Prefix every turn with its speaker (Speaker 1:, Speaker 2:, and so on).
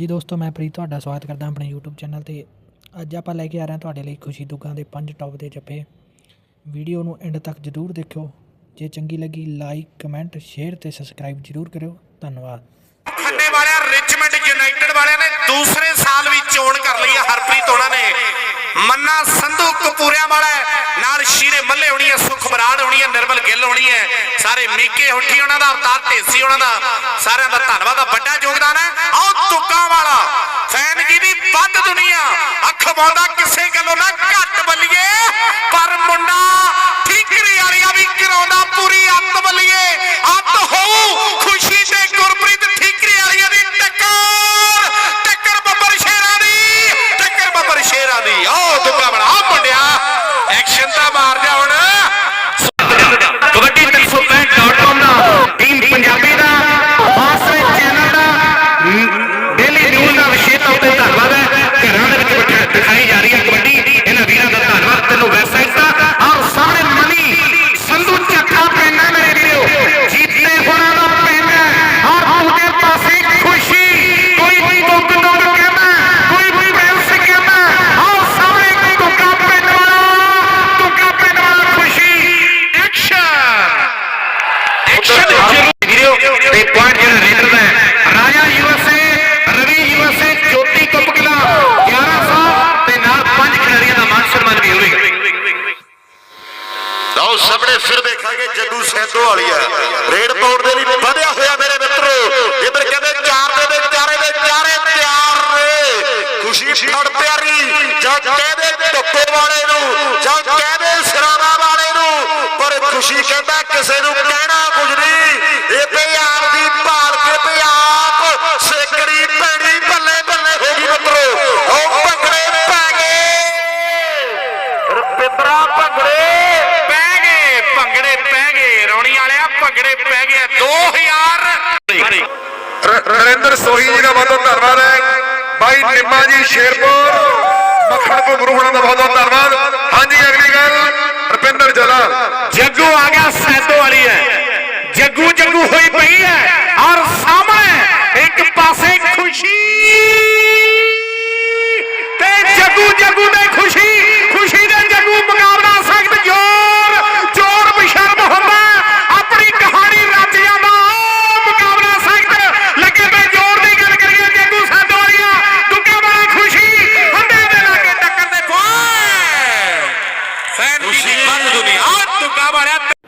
Speaker 1: ਜੀ ਦੋਸਤੋ, ਮੈਂ ਪ੍ਰੀਤ ਤੁਹਾਡਾ ਸਵਾਗਤ ਕਰਦਾ ਆਪਣੇ YouTube ਚੈਨਲ ਤੇ। ਅੱਜ ਆਪਾਂ ਲੈ ਕੇ ਆ ਰਹੇ ਹਾਂ ਤੁਹਾਡੇ ਲਈ ਖੁਸ਼ੀ ਦੁੱਗਾਂ ਦੇ ਪੰਜ ਟੌਪ ਦੇ ਜੱਫੇ। ਵੀਡੀਓ ਨੂੰ ਐਂਡ ਤੱਕ ਜ਼ਰੂਰ ਦੇਖਿਓ। ਜੇ ਚੰਗੀ ਲੱਗੀ ਲਾਈਕ ਕਮੈਂਟ ਸ਼ੇਅਰ ਤੇ ਸਬਸਕ੍ਰਾਈਬ ਜ਼ਰੂਰ ਕਰਿਓ। ਧੰਨਵਾਦ।
Speaker 2: ਖੰਨੇ ਵਾਲਿਆਂ ਰਿਚਮੈਂਡ ਯੂਨਾਈਟਿਡ ਵਾਲਿਆਂ ਨੇ ਦੂਸਰੇ ਸਾਲ ਵੀ ਚੋਣ ਕਰ ਲਈ ਹਰਪ੍ਰੀਤ ਉਹਨਾਂ ਨੇ। ਮੰਨਾ ਸੰਧੂ ਕਪੂਰਿਆਂ ਵਾਲਾ ਨਾਲ ਸ਼ੀਰੇ ਮੱਲੇ ਹੋਣੀ ਹੈ, ਸੁਖ ਬਰਾੜ ਹੋਣੀ ਹੈ, ਨਿਰਮਲ ਗਿੱਲ ਹੋਣੀ ਹੈ, ਸਾਰੇ ਮੀਕੇ ਹੁੱਠੀ ਉਹਨਾਂ ਦਾ ਅਵਤਾਰ ਢੇਸੀ ਉਹਨਾਂ ਦਾ, ਸਾਰਿਆਂ ਦਾ ਧੰਨਵਾਦ ਦਾ ਵੱਡਾ ਯੋਗਦਾਨ ਹੈ। ਆਓ ਤੁੱਕਾ ਵਾਲਾ, ਫੈਨਗੀ ਦੀ ਵੱਧ ਦੁਨੀਆ, ਅੱਖ ਪਾਉਂਦਾ ਕਿਸੇ ਗੱਲੋਂ ਨਾ ਘੱਟ ਬੱਲੀਏ।
Speaker 3: ਵੀਡੀਓ ਤੇ ਪੁਆਇੰਟ ਜਿਹੜਾ ਰੇਡਰ ਦਾ ਹੈ ਰਾਜਾ ਯੂਐਸਏ ਰਵੀ ਯੂਐਸਏ ਜੋਤੀ ਕੁੱਪਕਲਾ 1100 ਤੇ ਨਾਲ ਪੰਜ ਖਿਡਾਰੀਆਂ ਦਾ ਮਾਨ ਸਨਮਾਨ ਵੀ ਹੋਵੇਗਾ।
Speaker 2: ਲਓ ਸਾਹਮਣੇ ਫਿਰ ਦੇਖਾਂਗੇ ਜੱਗੂ ਸੈਦੋ ਵਾਲੀਆ ਰੇਡ ਪਾਉਣ ਦੇ ਲਈ ਵਧਿਆ ਹੋਇਆ ਮੇਰੇ ਮਿੱਤਰੋ। ਇਧਰ ਕਹਿੰਦੇ ਚਾਰ ਦੇ ਦੇ ਚਾਰੇ ਦੇ ਚਾਰੇ ਤਿਆਰ ਨੇ ਖੁਸ਼ੀ ਫੜ ਪਿਆਰੀ ਜਾਂ ਕਹਦੇ ਵਾਲੇ ਨੂੰ ਜਾਂ ਕਹਦੇ ਵਾਲੇ ਨੂੰ। ਪਰ ਖੁਸ਼ੀ ਕਹਿੰਦਾ ਕਿਸੇ ਨੂੰ ਕਹਿਣਾ ਕੁਝ ਨਹੀਂ ਇਹ ਤੇ ਯਾਰ ਦੀ ਭਾਲ ਕੇ ਤੇ ਆਪ ਸੇਕੜੀ ਪੈਣੀ ਬੱਲੇ ਬੱਲੇ ਹੋ ਗਈ ਮਿੱਤਰੋ ਉਹ ਭੰਗੜੇ ਪੈ ਗਏ ਰੁਪਿੰਦਰਾ ਭੰਗੜੇ ਪੈ ਗਏ ਭੰਗੜੇ ਪੈ ਗਏ ਰੌਣੀ ਭੰਗੜੇ ਪੈ ਗਏ 2000
Speaker 4: ਨਰਿੰਦਰ ਸੋਹੀ ਜੀ ਦਾ ਬਹੁਤ ਬਹੁਤ ਧੰਨਵਾਦ ਹੈ। ਬਾਈ ਨਿੰਮਾ ਜੀ ਸ਼ੇਰਪੁਰ। ਮੱਖਣ ਘੁੰਗਰੂ ਹੋਣਾ ਦਾ ਬਹੁਤ ਬਹੁਤ ਧੰਨਵਾਦ। ਹਾਂਜੀ ਅਗਲੀ ਗੱਲ ਰੁਪਿੰਦਰ ਜਲਾਲ।
Speaker 3: ਜੱਗੂ ਆ ਗਿਆ ਸੈਦੋ ਵਾਲੀ ਹੈ। ਲਾਗੇ